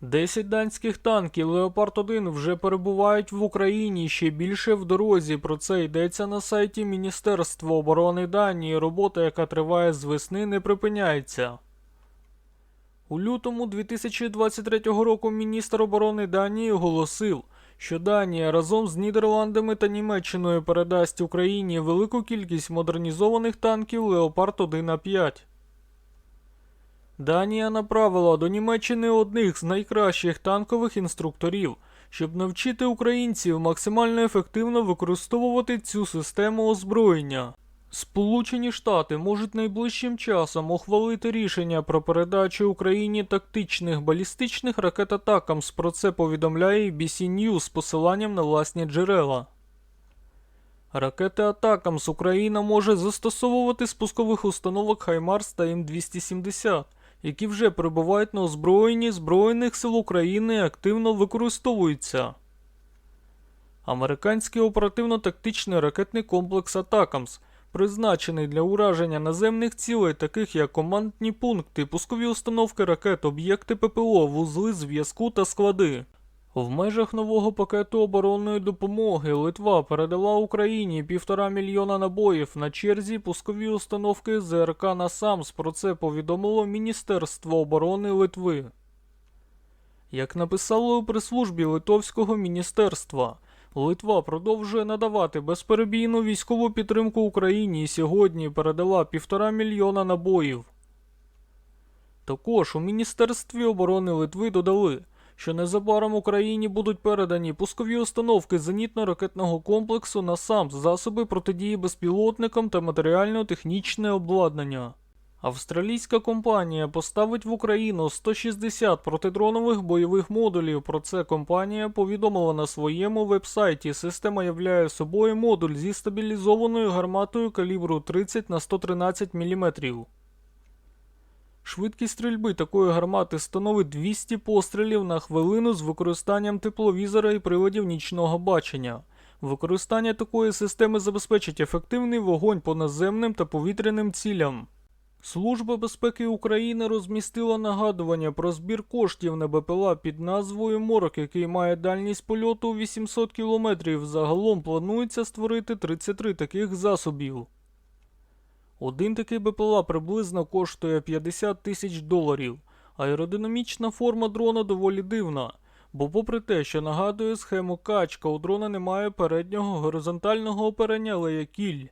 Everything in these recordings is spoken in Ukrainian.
10 данських танків Леопард 1 вже перебувають в Україні ще більше в дорозі. Про це йдеться на сайті Міністерства оборони Данії. Робота, яка триває з весни, не припиняється. У лютому 2023 року міністр оборони Данії оголосив, що Данія разом з Нідерландами та Німеччиною передасть Україні велику кількість модернізованих танків Леопард 1 а 5 Данія направила до Німеччини одних з найкращих танкових інструкторів, щоб навчити українців максимально ефективно використовувати цю систему озброєння. Сполучені Штати можуть найближчим часом ухвалити рішення про передачу Україні тактичних балістичних ракет атакамс. Про це повідомляє BBC News з посиланням на власні джерела. Ракети Атакамс Україна може застосовувати з пускових установок Хаймарс та М270, які вже перебувають на озброєнні Збройних сил України активно використовуються. Американський оперативно-тактичний ракетний комплекс Атакамс призначений для ураження наземних цілей, таких як командні пункти, пускові установки ракет, об'єкти ППО, вузли зв'язку та склади. В межах нового пакету оборонної допомоги Литва передала Україні півтора мільйона набоїв на черзі пускові установки ЗРК «Насамс». Про це повідомило Міністерство оборони Литви. Як написало у прес-службі Литовського міністерства, Литва продовжує надавати безперебійну військову підтримку Україні і сьогодні передала півтора мільйона набоїв. Також у Міністерстві оборони Литви додали, що незабаром Україні будуть передані пускові установки зенітно-ракетного комплексу на сам засоби протидії безпілотникам та матеріально-технічне обладнання. Австралійська компанія поставить в Україну 160 протидронових бойових модулів. Про це компанія повідомила на своєму вебсайті. Система являє собою модуль зі стабілізованою гарматою калібру 30 на 113 мм. Швидкість стрільби такої гармати становить 200 пострілів на хвилину з використанням тепловізора і приладів нічного бачення. Використання такої системи забезпечить ефективний вогонь по наземним та повітряним цілям. Служба безпеки України розмістила нагадування про збір коштів на БПЛА під назвою Морок, який має дальність польоту у 800 км. Загалом планується створити 33 таких засобів. Один такий БПЛА приблизно коштує 50 тисяч доларів. Аеродинамічна форма дрона доволі дивна, бо, попри те, що нагадує схему качка, у дрона немає переднього горизонтального оперення, але є кіль.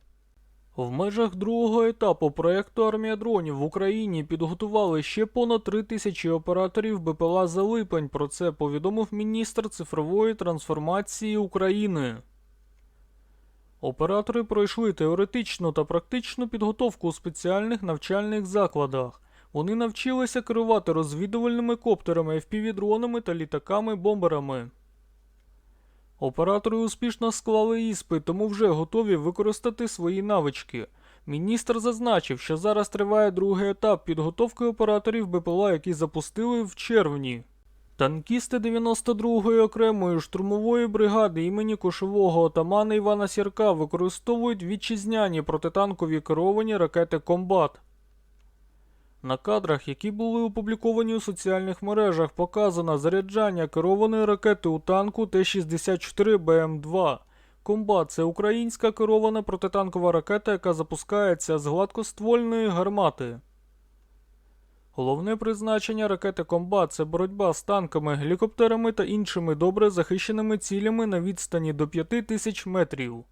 В межах другого етапу проєкту Армія дронів в Україні підготували ще понад 3 тисячі операторів БПЛА за липень. Про це повідомив міністр цифрової трансформації України. Оператори пройшли теоретичну та практичну підготовку у спеціальних навчальних закладах. Вони навчилися керувати розвідувальними коптерами, FPV-дронами та літаками-бомберами. Оператори успішно склали іспит, тому вже готові використати свої навички. Міністр зазначив, що зараз триває другий етап підготовки операторів БПЛА, які запустили в червні. Танкісти 92-ї окремої штурмової бригади імені кошового отамана Івана Сірка використовують вітчизняні протитанкові керовані ракети Комбат. На кадрах, які були опубліковані у соціальних мережах, показано заряджання керованої ракети у танку Т-64 БМ-2. Комбат це українська керована протитанкова ракета, яка запускається з гладкоствольної гармати. Головне призначення ракети Комбат це боротьба з танками, гелікоптерами та іншими добре захищеними цілями на відстані до 5000 метрів.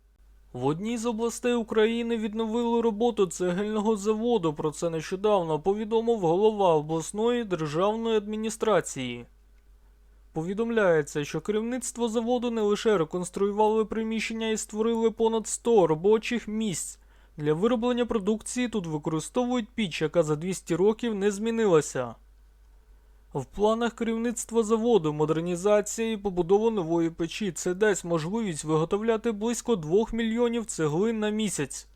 В одній з областей України відновили роботу цегельного заводу. Про це нещодавно повідомив голова обласної державної адміністрації. Повідомляється, що керівництво заводу не лише реконструювали приміщення і створили понад 100 робочих місць. Для вироблення продукції тут використовують піч, яка за 200 років не змінилася. В планах керівництва заводу модернізація і побудова нової печі це дасть можливість виготовляти близько 2 мільйонів цеглин на місяць.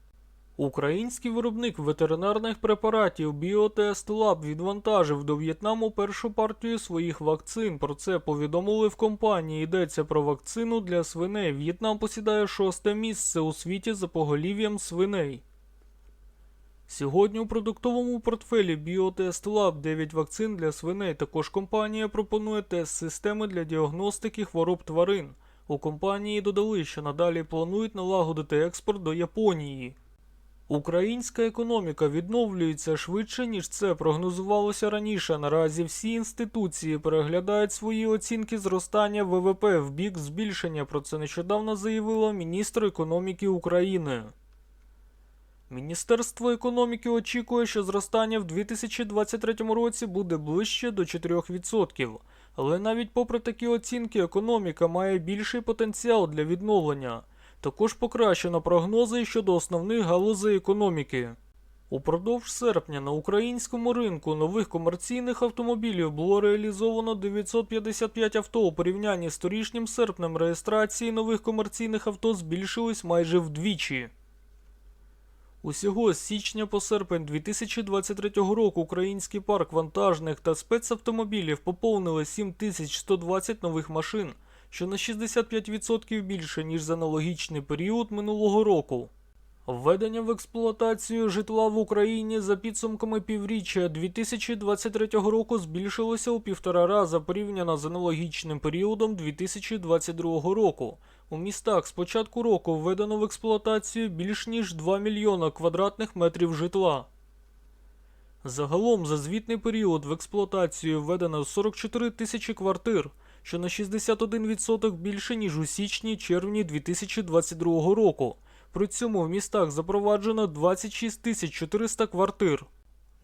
Український виробник ветеринарних препаратів Біотест Лаб відвантажив до В'єтнаму першу партію своїх вакцин. Про це повідомили в компанії. Йдеться про вакцину для свиней. В'єтнам посідає шосте місце у світі за поголів'ям свиней. Сьогодні у продуктовому портфелі Біотест Lab 9 вакцин для свиней. Також компанія пропонує тест-системи для діагностики хвороб тварин. У компанії додали, що надалі планують налагодити експорт до Японії. Українська економіка відновлюється швидше, ніж це прогнозувалося раніше. Наразі всі інституції переглядають свої оцінки зростання ВВП в бік збільшення. Про це нещодавно заявила міністр економіки України. Міністерство економіки очікує, що зростання в 2023 році буде ближче до 4%. Але навіть попри такі оцінки, економіка має більший потенціал для відновлення. Також покращено прогнози щодо основних галузей економіки. Упродовж серпня на українському ринку нових комерційних автомобілів було реалізовано 955 авто. У порівнянні з торішнім серпнем реєстрації нових комерційних авто збільшились майже вдвічі. Усього з січня по серпень 2023 року український парк вантажних та спецавтомобілів поповнили 7120 нових машин, що на 65% більше, ніж за аналогічний період минулого року. Введення в експлуатацію житла в Україні за підсумками півріччя 2023 року збільшилося у півтора раза порівняно з аналогічним періодом 2022 року. У містах з початку року введено в експлуатацію більш ніж 2 мільйона квадратних метрів житла. Загалом за звітний період в експлуатацію введено 44 тисячі квартир, що на 61% більше, ніж у січні-червні 2022 року. При цьому в містах запроваджено 26 тисяч 400 квартир.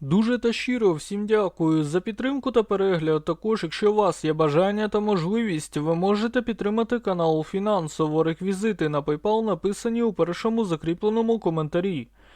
Дуже та щиро всім дякую за підтримку та перегляд. Також, якщо у вас є бажання та можливість, ви можете підтримати канал фінансово. Реквізити на PayPal написані у першому закріпленому коментарі.